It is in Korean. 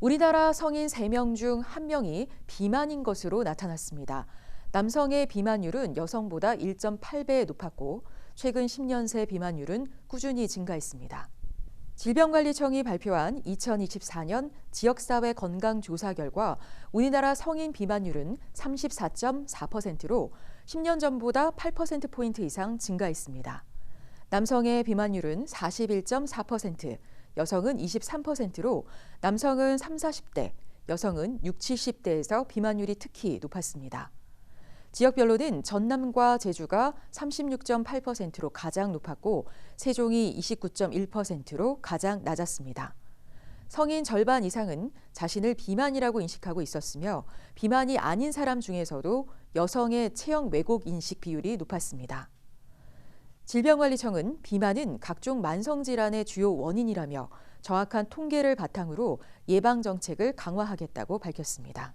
우리나라 성인 3명 중 1명이 비만인 것으로 나타났습니다. 남성의 비만율은 여성보다 1.8배 높았고 최근 10년 새 비만율은 꾸준히 증가했습니다. 질병관리청이 발표한 2024년 지역사회 건강조사 결과 우리나라 성인 비만율은 34.4%로 10년 전보다 8%포인트 이상 증가했습니다. 남성의 비만율은 41.4%, 여성은 23%로 남성은 3, 40대, 여성은 6, 70대에서 비만율이 특히 높았습니다. 지역별로는 전남과 제주가 36.8%로 가장 높았고 세종이 29.1%로 가장 낮았습니다. 성인 절반 이상은 자신을 비만이라고 인식하고 있었으며 비만이 아닌 사람 중에서도 여성의 체형 왜곡 인식 비율이 높았습니다. 질병관리청은 비만은 각종 만성질환의 주요 원인이라며 정확한 통계를 바탕으로 예방 정책을 강화하겠다고 밝혔습니다.